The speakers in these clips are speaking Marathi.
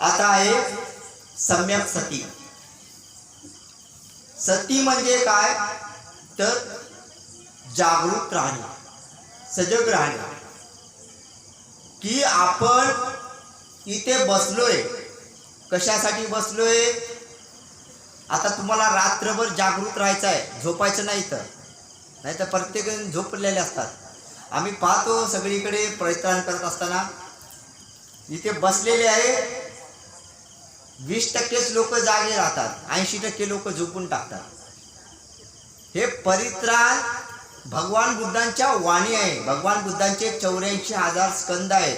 आता आहे सम्यक सती. सती म्हणजे काय? तर जागृत राहणे सजग राहणे. की आपण इथे बसलोय. कशासाठी बसलोय? आता तुम्हाला रात्रभर जागृत राहायचं आहे झोपायचं नाही तर. नाही तर प्रत्येकजण झोपलेले असतात. आम्ही पाहतो सगळीकडे प्रयत्न करत असताना. इथे बसलेले आहे वीस टक्केच लोक जागे राहतात ऐंशी टक्के लोक झोपून टाकतात. हे परित्राण भगवान बुद्धांच्या वाणी आहे. भगवान बुद्धांचे चौऱ्याऐंशी हजार स्कंद आहेत.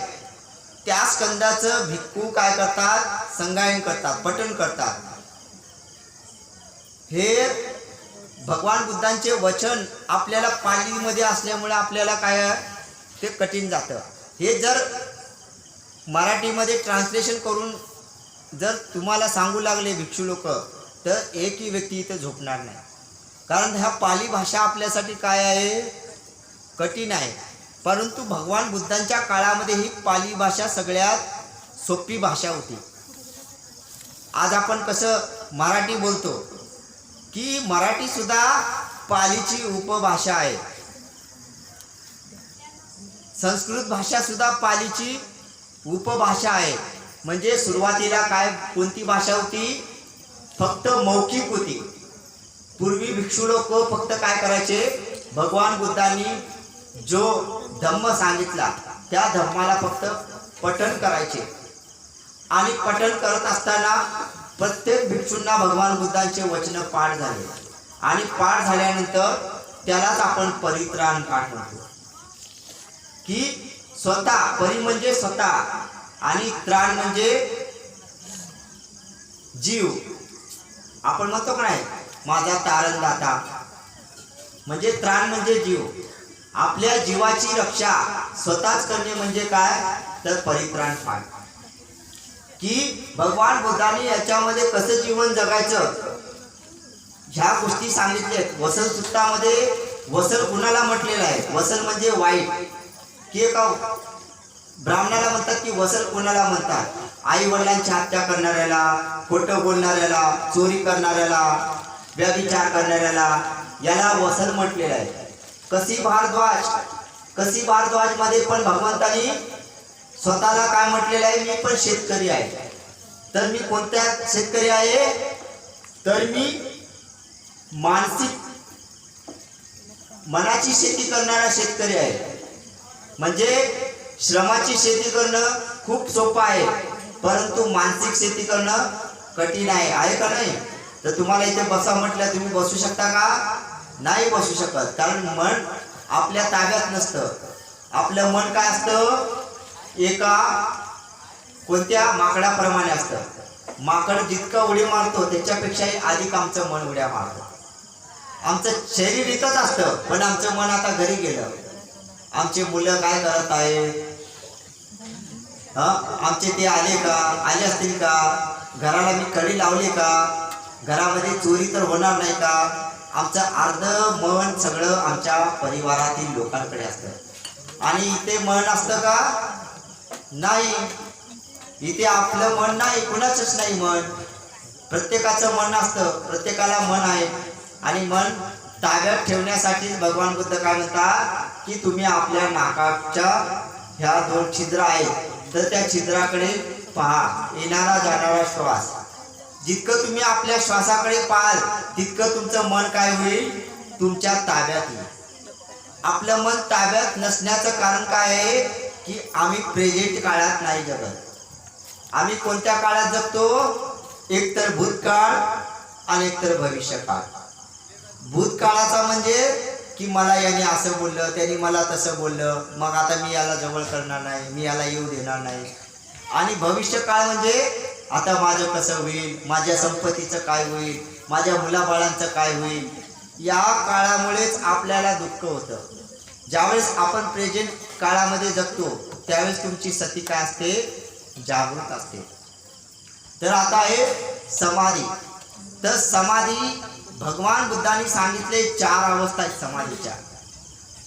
त्या स्कंदाचं भिक्खू काय करतात? संगायन करतात पठण करतात. हे भगवान बुद्धांचे वचन आपल्याला पालीमध्ये असल्यामुळे आपल्याला काय ते कठीण जातं. हे जर मराठीमध्ये ट्रान्सलेशन करून जर तुम्हाला सांगू लागले भिक्षू लोक तर एकही व्यक्ती इथे झोपणार नाही. कारण ह्या पाली भाषा आपल्यासाठी काय आहे? कठीण आहे. परंतु भगवान बुद्धांच्या काळामध्ये ही पाली भाषा सगळ्यात सोपी भाषा होती. आज आपण कसं मराठी बोलतो की मराठी सुद्धा पालीची उपभाषा आहे. संस्कृत भाषा सुद्धा पालीची उपभाषा आहे. म्हणजे सुरुवातीला काय कोणती भाषा होती? फक्त मौखिक होती. पूर्वी भिक्षू लोक फक्त काय करायचे? भगवान बुद्धांनी जो धम्म सांगितला त्या धम्माला फक्त पठण करायचे. आणि पठण करत असताना प्रत्येक भिक्षूंना भगवान बुद्धांचे वचन पाठ झाले. आणि पाठ झाल्यानंतर त्यालाच आपण परित्राण पाठ म्हणतो की स्वतः परी म्हणजे स्वतः. आणि त्राण म्हणजे जीव. आपण म्हणतो का नाही? माझा तारणदाता. म्हणजे त्राण म्हणजे जीव. आपल्या जीवाची रक्षा स्वतःच करणे म्हणजे काय? तर परित्राण फाय की भगवान बुद्धाने याच्यामध्ये कसं जीवन जगायचं? ह्या गोष्टी सांगितल्या आहेत वसल सुत्तामध्ये वसल कुणाला म्हटलेलं आहे? वसल म्हणजे वाईट. की एका ब्राह्मणाला म्हणतात की वसल कोणाला म्हणतात? आई वडिलांची हत्या करणाऱ्याला खोटं बोलणाऱ्याला चोरी करणाऱ्याला व्यभिचार करणाऱ्याला याला वसल म्हटलेलं आहे. कसी भारद्वाज? कसी भारद्वाजमध्ये पण भगवंतानी स्वतःला काय म्हटलेलं आहे? मी पण शेतकरी आहे. तर मी कोणत्या शेतकरी आहे? तर मी मानसिक मनाची शेती करणारा शेतकरी आहे. म्हणजे श्रमाची शेती करणं खूप सोपं आहे. परंतु मानसिक शेती करणं कठीण आहे. आहे का नाही? तर तुम्हाला इथे बसा म्हटलं तुम्ही बसू शकता का? नाही बसू शकत. कारण मन आपल्या ताब्यात नसतं. आपलं मन काय असतं? एका कोणत्या माकडाप्रमाणे असतं. माकड जितका उडी मारतो त्याच्यापेक्षाही अधिक आमचं मन उड्या मारतं. आमचं शरीर इथंच असतं पण आमचं मन आता घरी गेलं. आमचे मुलं काय करत आहे? आमचे ते आले का? आले असतील का? घराला मी कडी लावली का? घरामध्ये चोरी तर होणार नाही का? आमचं अर्ध मन सगळं आमच्या परिवारातील लोकांकडे असतं. आणि इथे मन असतं का? नाही. इथे आपलं मन नाही कुणाचंच नाही मन. प्रत्येकाचं मन असतं. प्रत्येकाला मन आहे. आणि मन ताब्यात ठेवण्यासाठी भगवान बुद्ध काय म्हणतात की तुम्ही आपल्या नाकाच्या ह्या दोन छिद्र आहेत तर त्या छिद्राकडे पहा. येणारा जाणारा श्वास. जितकं तुम्ही आपल्या श्वासाकडे पाहाल तितकं तुमचं मन काय होईल? तुमच्या ताब्यात येईल. आपलं मन ताब्यात नसण्याचं कारण काय आहे? की आम्ही प्रेझेंट काळात नाही जगत. आम्ही कोणत्या काळात जगतो? एकतर भूतकाळ आणि एकतर भविष्यकाळ. भूतकाळाचा म्हणजे की मला याने असं बोललं त्यांनी मला तसं बोललं मग आता मी याला जवळ करणार नाही मी याला येऊ देणार नाही. आणि भविष्य काळ म्हणजे आता माझं कसं होईल माझ्या संपत्तीचं काय होईल माझ्या मुलाबाळांचं काय होईल या काळामुळेच आपल्याला दुःख होतं. ज्यावेळेस आपण प्रेझेंट काळामध्ये जगतो त्यावेळेस तुमची सती काय असते? जागृत असते. तर आता आहे समाधी. तर समाधी भगवान बुद्धांनी सांगितले चार अवस्था आहेत समाधीच्या.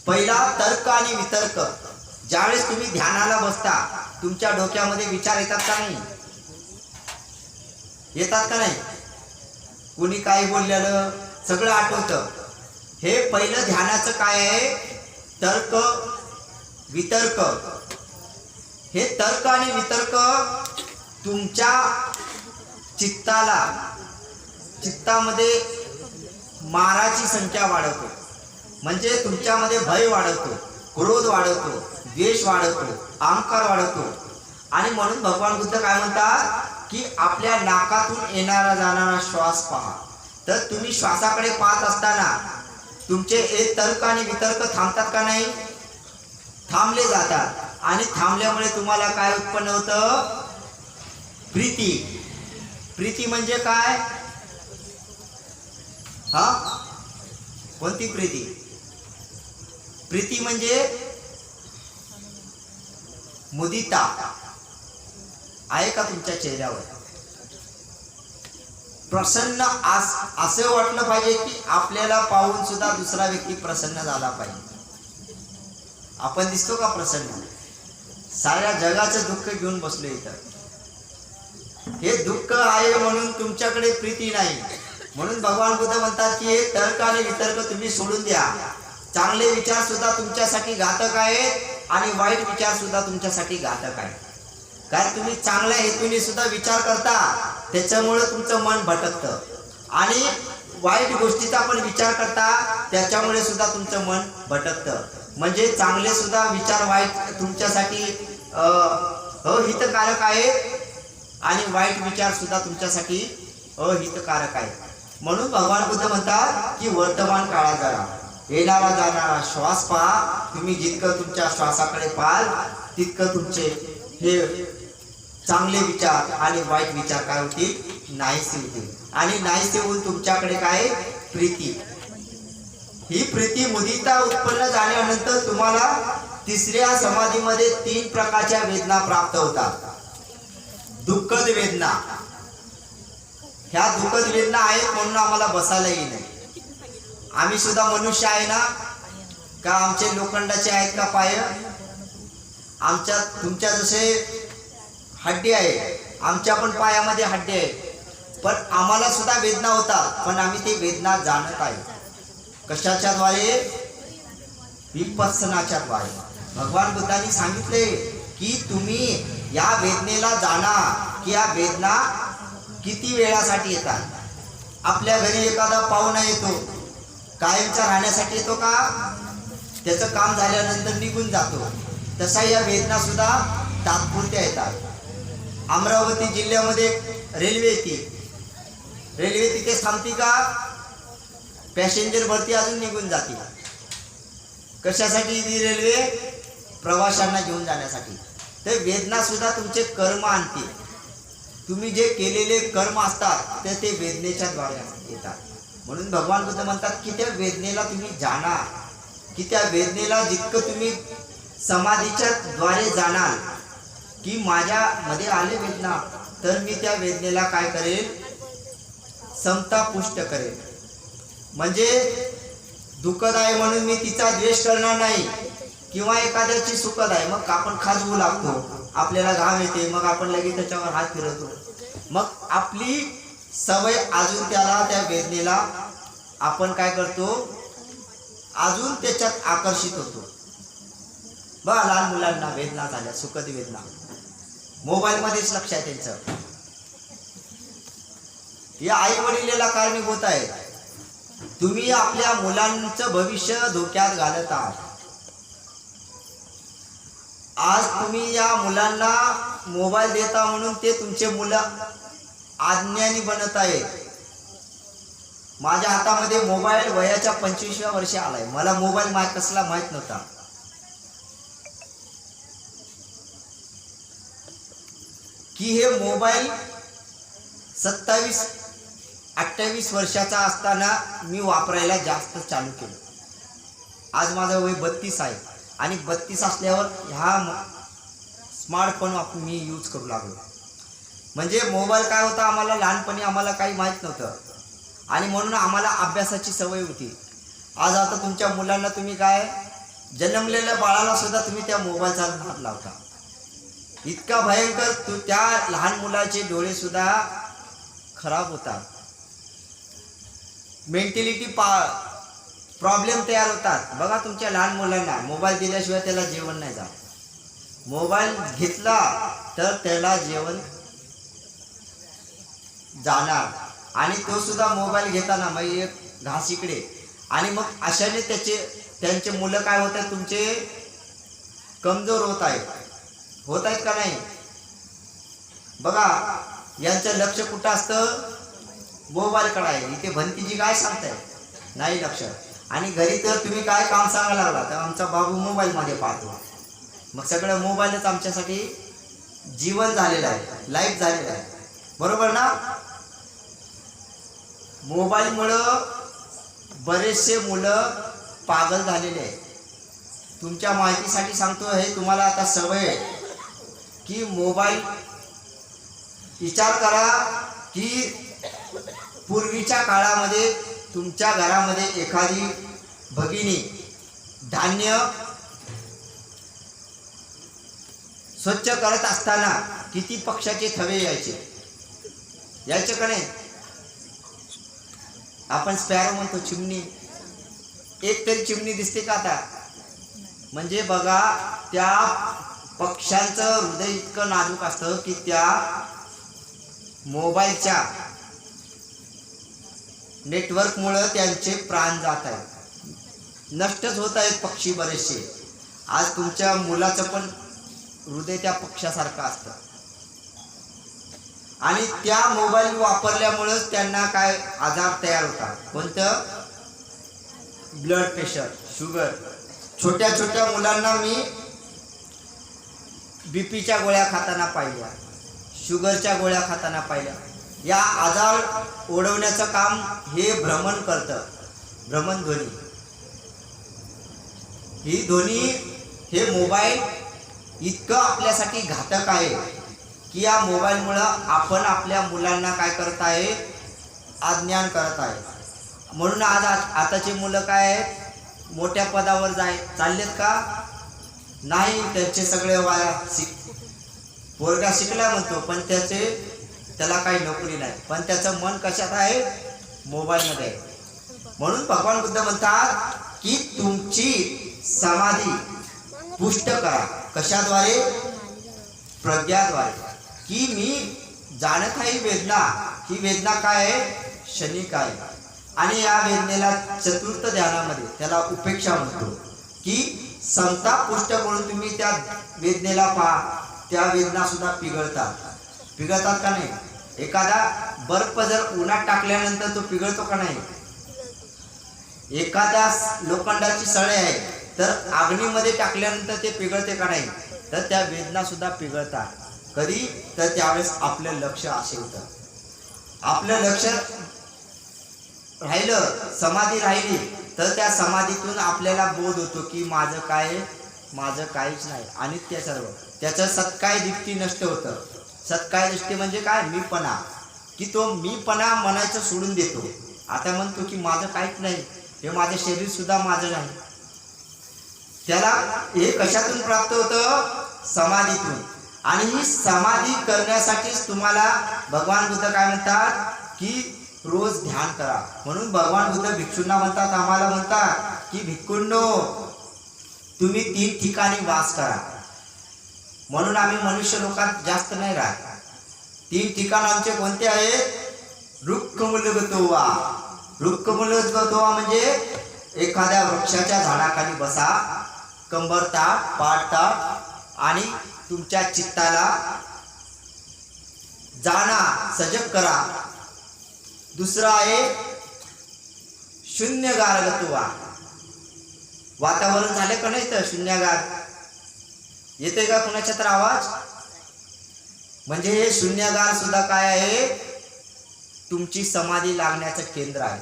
पहिला तर्क आणि वितर्क. ज्यावेळेस तुम्ही ध्यानाला बसता तुमच्या डोक्यामध्ये विचार येतात का नाही? येतात का नाही? कुणी काही बोललेलं सगळं आठवतं. हे पहिलं ध्यानाचं काय आहे? तर्क वितर्क. हे तर्क आणि वितर्क तुमच्या चित्ताला चित्तामध्ये माराची संख्या वाढवतो. म्हणजे तुमच्यामध्ये भय वाढवतो क्रोध वाढवतो द्वेष वाढवतो अहंकार वाढवतो. आणि म्हणून भगवान बुद्ध काय म्हणतात? की आपल्या नाकातून येणारा जाणारा श्वास पहा. तर तुम्ही श्वासाकडे पाहत असताना तुमचे एक तर्क आणि वितर्क थांबतात का नाही? थांबले जातात. आणि थांबल्यामुळे तुम्हाला काय उत्पन्न होतं? प्रीती. प्रीती म्हणजे काय? हा? कोणती प्रीती? प्रीती म्हणजे मुदिता. आहे का तुमच्या चेहऱ्यावर? प्रसन्न आस असं वाटलं पाहिजे की आपल्याला पाहून सुद्धा दुसरा व्यक्ती प्रसन्न झाला पाहिजे. आपण दिसतो का प्रसन्न? साऱ्या जगाचं दुःख घेऊन बसलो इथं. हे दुःख आहे म्हणून तुमच्याकडे प्रीती नाही. म्हणून भगवान बुद्ध म्हणतात की हे तर्क आणि वितर्क तुम्ही सोडून द्या. चांगले विचार सुद्धा तुमच्यासाठी घातक आहेत आणि वाईट विचार सुद्धा तुमच्यासाठी घातक आहेत. कारण तुम्ही चांगल्या हेतूने सुद्धा विचार करता त्याच्यामुळे तुमचं मन भटकतं. आणि वाईट गोष्टीचा पण विचार करता त्याच्यामुळे सुद्धा तुमचं मन भटकतं. म्हणजे चांगले सुद्धा विचार वाईट तुमच्यासाठी अहितकारक आहेत आणि वाईट विचार सुद्धा तुमच्यासाठी अहितकारक आहे म्हणून भगवान बुद्ध म्हणतात की वर्तमान काळात जरा येणारा जाणारा श्वास पहा. तुम्ही जितकं तुमच्या श्वासाकडे पाहाल तितकं तुमचे हे चांगले विचार आणि वाईट विचार काय होतील? नाहीसे होतील. आणि नाहीसे होऊन तुमच्याकडे काय? प्रीती. ही प्रीती मुदिता उत्पन्न झाल्यानंतर तुम्हाला तिसऱ्या समाधीमध्ये तीन प्रकारच्या वेदना प्राप्त होतात. दुःखद वेदना. ह्या दुःखद वेदना आहेत म्हणून आम्हाला बसायलाही नाही. आम्ही सुद्धा मनुष्य आहे ना? का आमचे लोखंडाचे आहेत का पाय? आमच्या तुमच्या जसे हड्डी आहे आमच्या पण पायामध्ये हड्डी आहे. पण आम्हाला सुद्धा वेदना होतात पण आम्ही ते वेदना जाणत आहे. कशाच्या द्वारे? द्वारे. भगवान बुद्धांनी सांगितले की तुम्ही या वेदनेला जाणा की या वेदना किती वेळासाठी येतात? आपल्या घरी एखादा पाहुणा येतो कायमचा राहण्यासाठी येतो का? त्याचं काम झाल्यानंतर निघून जातो. तसा या वेदना सुद्धा तात्पुरत्या येतात. अमरावती जिल्ह्यामध्ये रेल्वे येते. रेल्वे तिथे थांबती का? पॅसेंजर भरती अजून निघून जाते कशासाठी ती रेल्वे? प्रवाशांना घेऊन जाण्यासाठी. तर वेदना सुद्धा तुमचे कर्म आणते तुम्ही जे केलेले कर्म असतात ते ते वेदनेच्या द्वारे येतात. म्हणून भगवान बुद्ध म्हणतात की त्या वेदनेला तुम्ही जाणा की त्या वेदनेला जितकं तुम्ही समाधीच्या द्वारे जाणार की माझ्यामध्ये आले वेदना तर मी त्या वेदनेला काय करेल? समता पुष्ट करेल. म्हणजे दुःखद आहे म्हणून मी तिचा द्वेष करणार नाही किंवा एखाद्याची सुखद आहे मग आपण खाजवू लागतो. आपल्याला घाम येते मग आपण लगेच त्याच्यावर हात फिरवतो. मग आपली सवय अजून त्याला त्या वेदनेला आपण काय करतो? अजून त्याच्यात आकर्षित होतो. बघा लहान मुलांना वेदना झाल्या सुखद वेदना. मोबाईलमध्येच लक्ष आहे त्यांचं. या आई वडिलेला कारणीभूत आहे. तुम्ही आपल्या मुलांचं भविष्य धोक्यात घालत आहात. आज तुम्ही या मुलांना मोबाईल देता म्हणून ते तुमचे मुलं आज्ञानी बनत आहे. माझ्या हातामध्ये मोबाईल वयाच्या पंचवीसव्या वर्षी आलाय. मला मोबाईल माहीत कसला माहीत नव्हता. की हे मोबाईल सत्तावीस अठ्ठावीस वर्षाचा असताना मी वापरायला जास्त चालू केलं. आज माझं वय बत्तीस आहे. आणि बत्तीस असल्यावर ह्या स्मार्टफोन वापरून मी यूज करू लागलो. म्हणजे मोबाईल काय होता आम्हाला लहानपणी आम्हाला काही माहीत नव्हतं. आणि म्हणून आम्हाला अभ्यासाची सवय होती. आज आता तुमच्या मुलांना तुम्ही काय जन्मलेल्या बाळाला सुद्धा तुम्ही त्या मोबाईलचा हात लावता. इतका भयंकर तू त्या लहान मुलाचे डोळे सुद्धा खराब होतात. मेंटॅलिटी पा प्रॉब्लेम तयार होतात. बघा तुमच्या लहान मुलांना मोबाईल दिल्याशिवाय त्याला जेवण नाही जात मोबाईल घेतला तर त्याला जेवण जाणार. आणि तो सुद्धा मोबाईल घेताना मग एक घास इकडे. आणि मग अशाने त्याचे त्यांचे मुलं काय होत आहेत? तुमचे कमजोर होत आहेत. होत आहेत का नाही? बघा यांचं लक्ष कुठं असतं? मोबाईलकडे आहे. इथे भंतीजी काय सांगताय नाही लक्ष आणि घरी तर तुम्ही काय काम सांगायला लागला तर आमचा बाबू मोबाईलमध्ये पाहतो. मग सगळं मोबाईलच आमच्यासाठी जीवन झालेलं आहे लाईफ झालेलं आहे. बरोबर ना? मोबाईलमुळं बरेचसे मुलं पागल झालेले आहेत. तुमच्या माहितीसाठी सांगतो हे तुम्हाला आता सवय आहे की मोबाईल विचार करा की पूर्वीच्या काळामध्ये तुमच्या घरामध्ये एखादी भगिनी धान्य स्वच्छ करत असताना किती पक्षाचे थवे यायचे? यायचे का नाही? आपण स्पॅरो म्हणतो चिमणी. एक तरी चिमणी दिसते का आता? म्हणजे बघा त्या पक्ष्यांचं हृदय इतकं नाजूक असतं की त्या मोबाईलच्या नेटवर्कमुळं त्यांचे प्राण जात आहेत. नष्टच होत आहेत पक्षी बरेचसे. आज तुमच्या मुलाचं पण हृदय त्या पक्षासारखं असतं. आणि त्या मोबाईल वापरल्यामुळंच त्यांना काय आजार तयार होतात. कोणतं? Blood pressure sugar. छोट्या छोट्या मुलांना मी बीपीच्या गोळ्या खाताना पाहिल्या. शुगरच्या गोळ्या खाताना पाहिल्या. या आजार ओढवण्याचं काम हे भ्रमण करतं. भ्रमणध्वनी ही ध्वनी हे मोबाईल इतकं आपल्यासाठी घातक आहे की या मोबाईलमुळं आपण आपल्या मुलांना काय करत आहे? अज्ञान करत आहे. म्हणून आज आताची मुलं काय आहेत? मोठ्या पदावर जाय चाललेत का? नाही त्यांचे सगळे वाया शिक पोरगा शिकला म्हणतो पण त्याचे त्याला काही नोकरी नाही. पण त्याचं मन कशात आहे? मोबाईलमध्ये आहे. म्हणून भगवान बुद्ध म्हणतात की तुमची समाधी पुष्ट करा. कशाद्वारे? प्रज्ञाद्वारे. की मी जाणत आहे वेदना. ही वेदना काय आहे? क्षणिक आहे? आणि या वेदनेला चतुर्थ ध्यानामध्ये त्याला उपेक्षा म्हणतो. की संताप पुष्ट करून तुम्ही त्या वेदनेला पहा. त्या वेदना सुद्धा पिघळतात. पिघळतात का नाही? एखादा बर्फ जर उन्हात टाकल्यानंतर तो पिघळतो का नाही? एखाद्या लोखंडाची सळे आहे तर अग्नीमध्ये टाकल्यानंतर ते पिघळते का नाही? तर त्या वेदना सुद्धा पिघळतात. कधी? तर त्यावेळेस आपलं लक्ष असे होतं. आपलं लक्ष राहिलं समाधी राहिली तर त्या समाधीतून आपल्याला बोध होतो की माझं काय माझं काहीच नाही. आणि त्या सर्व त्याचं सत्काय दृष्टी नष्ट होतं. सत्काय दृष्टी म्हणजे काय? मीपणा. की तो मीपणा मनाचं सोडून देतो. आता म्हणतो की माझं काहीच नाही. हे माझं शरीर सुद्धा माझं नाही. त्याला हे कशातून प्राप्त होतं? समाधीतून. आणि ही समाधी करण्यासाठीच तुम्हाला भगवान बुद्ध काय म्हणतात? की रोज ध्यान करा. म्हणून भगवान बुद्ध भिक्षूंना म्हणतात आम्हाला म्हणतात की भिक्खूंनो तुम्ही तीन ठिकाणी वास करा. म्हणून आम्ही मनुष्य लोकात जास्त नाही राहत. तीन ठिकाण आमचे कोणते आहेत रुक्कमुलगतोवा. रुक्कमुलगतोवा म्हणजे एखाद्या वृक्षाच्या झाडाखाली बसा कंबरता पाडता आणि तुमच्या चित्ताला जाणा सजग करा. दुसरं आहे शून्यगार गतोवा वातावरण झाले का नाही तर शून्यगार? येते का कुणाच्या तर आवाज? म्हणजे हे शून्यगार सुद्धा काय आहे? तुमची समाधी लागण्याचं केंद्र आहे.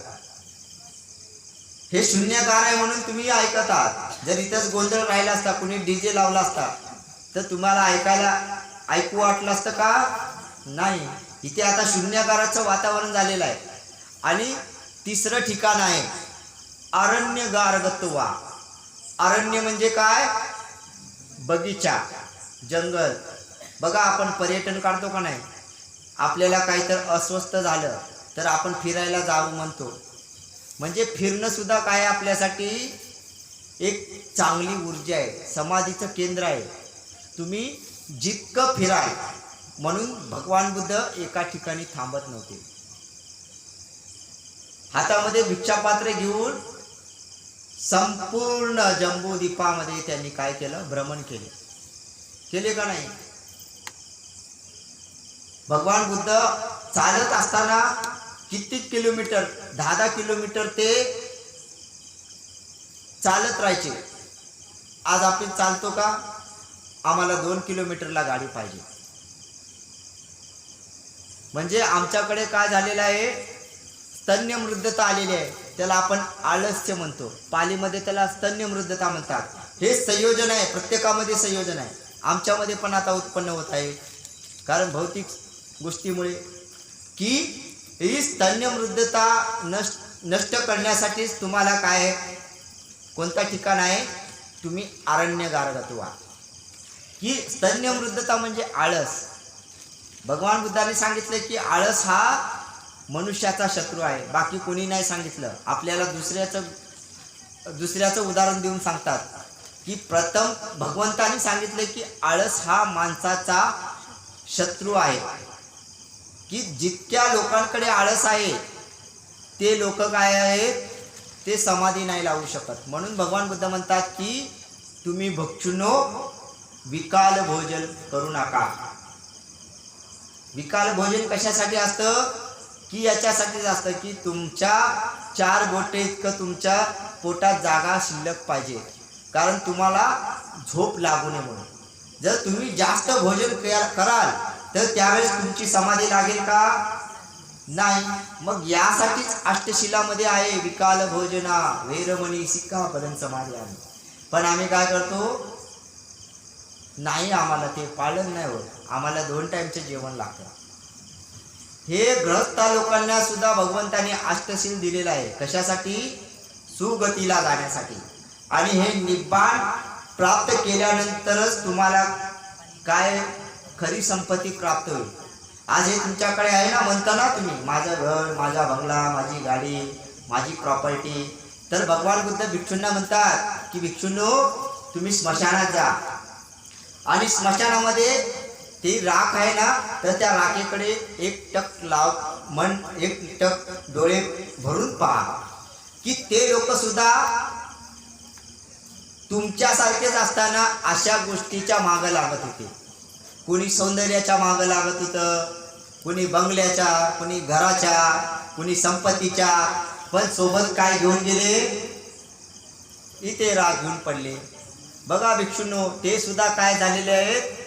हे शून्यगार आहे म्हणून तुम्ही ऐकत आहात. जर इथंच गोंधळ राहिला असता कुणी डीजे लावला असता तर तुम्हाला ऐकायला ऐकू वाटलं असतं का? नाही. इथे आता शून्यगाराचं वातावरण झालेलं आहे. आणि तिसरं ठिकाण आहे अरण्य गारगत्वा अरण्य म्हणजे काय? बगीचा जंगल. बघा आपण पर्यटन काढतो का नाही? आपल्याला काहीतरी अस्वस्थ झालं तर आपण फिरायला जावं म्हणतो. म्हणजे फिरणं सुद्धा काय आपल्यासाठी? एक चांगली ऊर्जा आहे. समाधीचं केंद्र आहे. तुम्ही जितकं फिराल म्हणून भगवान बुद्ध एका ठिकाणी थांबत नव्हते. हातामध्ये भिक्षापात्र घेऊन संपूर्ण जम्बूद्वीपामध्ये त्यांनी काय केलं? भ्रमण केले. केले का नाही? भगवान बुद्ध चालत असताना किती किलोमीटर? दहा दहा किलोमीटर ते चालत राहायचे. आज आपण चालतो का? आम्हाला दोन किलोमीटरला गाडी पाहिजे. म्हणजे आमच्याकडे काय झालेलं आहे? स्तन्य मृद्धता आलेली आहे. त्याला आपण आळस्य म्हणतो. पालीमध्ये त्याला स्तन्यमृद्धता म्हणतात. हे संयोजन आहे प्रत्येकामध्ये संयोजन आहे. आमच्यामध्ये पण आता उत्पन्न होत आहे. कारण भौतिक गोष्टीमुळे की ही स्तन्यमृद्धता नष्ट नष्ट करण्यासाठीच तुम्हाला काय आहे? कोणता ठिकाण आहे? तुम्ही आरण्य गारगत व्हा की स्तन्यमृद्धता म्हणजे आळस. भगवान बुद्धाने सांगितले की आळस हा मनुष्याचा शत्रू आहे. बाकी कोणी नाही सांगितलं. आपल्याला दुसऱ्याचं दुसऱ्याचं उदाहरण देऊन सांगतात. की प्रथम भगवंतानी सांगितलं की आळस हा माणसाचा शत्रू आहे. की जितक्या लोकांकडे आळस आहे ते लोक काय आहेत? ते समाधी नाही लावू शकत. म्हणून भगवान बुद्ध म्हणतात की तुम्ही भक्षुनो विकाल भोजन करू नका. विकाल भोजन कशासाठी असतं? की याच्यासाठीच असतं की तुमच्या चार बोटे इतकं तुमच्या पोटात जागा शिल्लक पाहिजे. कारण तुम्हाला झोप लागू नये म्हणून. जर तुम्ही जास्त भोजन कराल तर त्यावेळेस तुमची समाधी लागेल का? नाही. मग यासाठीच अष्टशिलामध्ये आहे विकाल भोजना वेरमणी सिक्का पदन समाधी आहे. पण आम्ही काय करतो? नाही आम्हाला ते पालन नाही होत. आम्हाला दोन टाईमचं जेवण लागतं. हे ग्रहस्था लोकांना सुद्धा भगवंताने अष्टशील दिलेलं आहे. कशासाठी? सुगतीला जाण्यासाठी. आणि हे निब्बाण प्राप्त केल्यानंतरच तुम्हाला काय खरी संपत्ती प्राप्त होईल. आज हे तुमच्याकडे आहे ना म्हणता ना तुम्ही माझं घर माझा बंगला माझी गाडी माझी प्रॉपर्टी तर भगवान बुद्ध भिक्षूंना म्हणतात की भिक्षूंनो तुम्ही स्मशानात जा. आणि स्मशानामध्ये ती राख आहे ना तर त्या राखेकडे एक टक लाव मन एक टक डोळे भरून पहा. की ते लोक सुद्धा तुमच्यासारखेच असताना अशा गोष्टीच्या मागं लागत होते. कोणी सौंदर्याच्या मागं लागत होतं कोणी बंगल्याच्या कोणी घराच्या कोणी संपत्तीच्या पण सोबत काय घेऊन गेले? इथे राग घेऊन पडले. बघा भिक्षूंनो ते सुद्धा काय झालेले आहेत?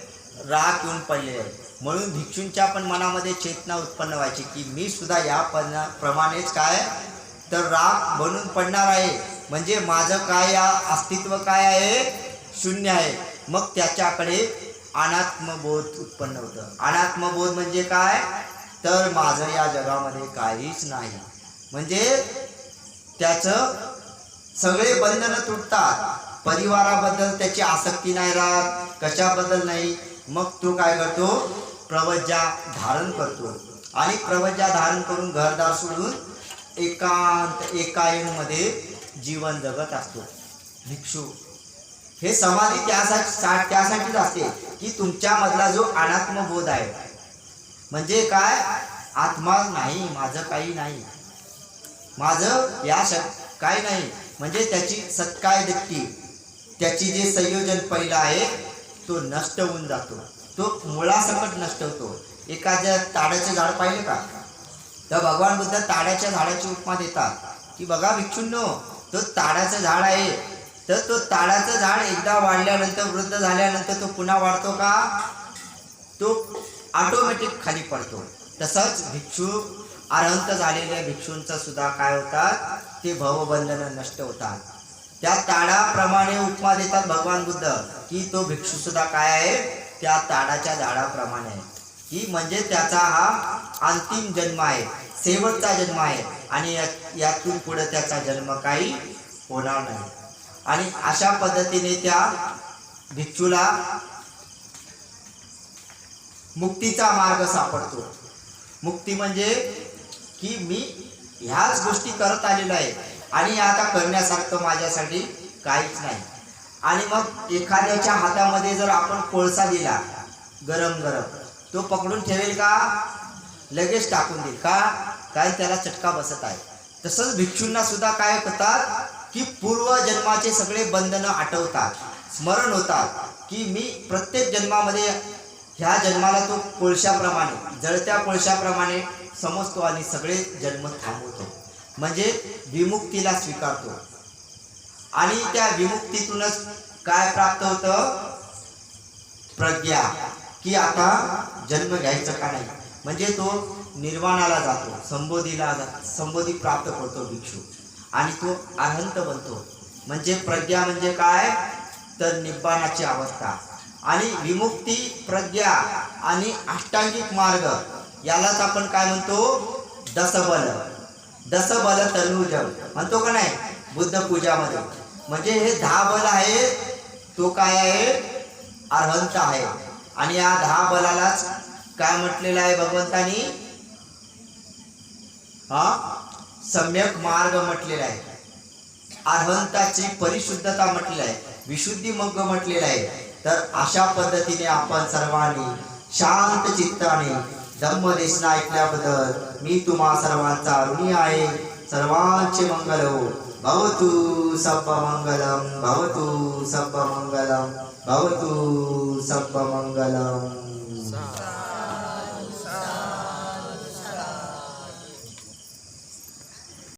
राग येऊन पडलेले आहे म्हणून भिक्षूंच्या पण मनामध्ये चेतना उत्पन्न व्हायची की मी सुद्धा या पना- प्रमाणेच काय? तर राग बनून पडणार आहे. म्हणजे माझं काय या अस्तित्व काय आहे? शून्य आहे. मग त्याच्याकडे अनात्मबोध उत्पन्न होतं. अनात्मबोध म्हणजे काय? तर माझं या जगामध्ये काहीच नाही. म्हणजे त्याचं सगळे बंधनं तुटतात. परिवाराबद्दल त्याची आसक्ती नाही राहत. कशाबद्दल नाही? मग तो काय करतो? प्रवज्या धारण करतो. आणि प्रवज्या धारण करून घरदार सोडून एकांत एकायनमध्ये जीवन जगत असतो. भिक्षू. हे समाधी त्यासाठी सा- त्यासाठीच असते की तुमच्यामधला जो अनात्मबोध आहे. म्हणजे काय? आत्मा नाही माझं काही नाही. माझं या शक काय नाही. म्हणजे त्याची सत्काय दृष्टी. त्याची जे संयोजन पहिलं आहे तो नष्ट होऊन जातो. तो मुळासकट नष्ट होतो. एखाद्या ताड्याचे झाड पाहिले का? तर भगवान बुद्ध ताड्याच्या झाडाची उपमा देतात. की बघा भिक्षूंनो तो ताडाचं झाड आहे. तर तो ताडाचं झाड एकदा वाढल्यानंतर वृद्ध झाल्यानंतर तो पुन्हा वाढतो का? तो ऑटोमॅटिक खाली पडतो. तसंच भिक्षू अरहंत झालेल्या भिक्षूंचा सुद्धा काय होतात? ते भवबंधनं नष्ट होतात. त्या ताडाप्रमाणे उपमा देतात भगवान बुद्ध. की तो भिक्षू सुद्धा काय आहे? त्या ताडाच्या झाडाप्रमाणे आहे. की म्हणजे त्याचा हा अंतिम जन्म आहे. शेवटचा जन्म आहे. आणि यातून पुढे त्याचा जन्म काही होणार नाही. आणि अशा पद्धतीने त्या भिक्षूला मुक्तीचा मार्ग सापडतो. मुक्ती म्हणजे की मी ह्याच गोष्टी करत आलेलो आहे. आणि आता करण्यासारखं माझ्यासाठी काहीच नाही. आणि मग एखाद्याच्या हातामध्ये जर आपण कोळसा दिला गरम गरम तो पकडून ठेवेल का? लगेच टाकून देईल. का? काय त्याला चटका बसत आहे. तसंच भिक्षूंना सुद्धा काय करतात की पूर्वजन्माचे सगळे बंधनं आठवतात स्मरण होतात की मी प्रत्येक जन्मामध्ये ह्या जन्माला तो कोळशाप्रमाणे जळत्या कोळशाप्रमाणे समजतो आणि सगळे जन्म थांबवतो. म्हणजे विमुक्तीला स्वीकारतो. आणि त्या विमुक्तीतूनच काय प्राप्त होतं? प्रज्ञा. की आता जन्म घ्यायचं का नाही? म्हणजे तो निर्वाणाला जातो संबोधीला संबोधी प्राप्त करतो भिक्षू. आणि तो अनंत बनतो. म्हणजे प्रज्ञा म्हणजे काय? तर निब्बाणाची अवस्था. आणि विमुक्ती प्रज्ञा आणि अष्टांगिक मार्ग. यालाच आपण काय म्हणतो? दसबल. दसबल तनुजम म्हणतो का नाही? बुद्ध पूजामध्ये. म्हणजे हे दहा बल आहे तो काय आहे? अर्हंत आहे. आणि या दहा बलालाच काय म्हटलेलं आहे भगवंतानी? हा? सम्यक मार्ग म्हटलेला आहे. अर्हंताची परिशुद्धता म्हटलेली आहे. विशुद्धी मग म्हटलेलं आहे. तर अशा पद्धतीने आपण सर्वांनी शांत चित्ताने धम्मदेशन ऐकल्याबद्दल मी तुम्हा सर्वांचा ऋणी आहे. सर्वांचे मंगल हो. भवतु सब्ब मंगलम भवतु सब्ब मंगलम भवतु सब्ब मंगलम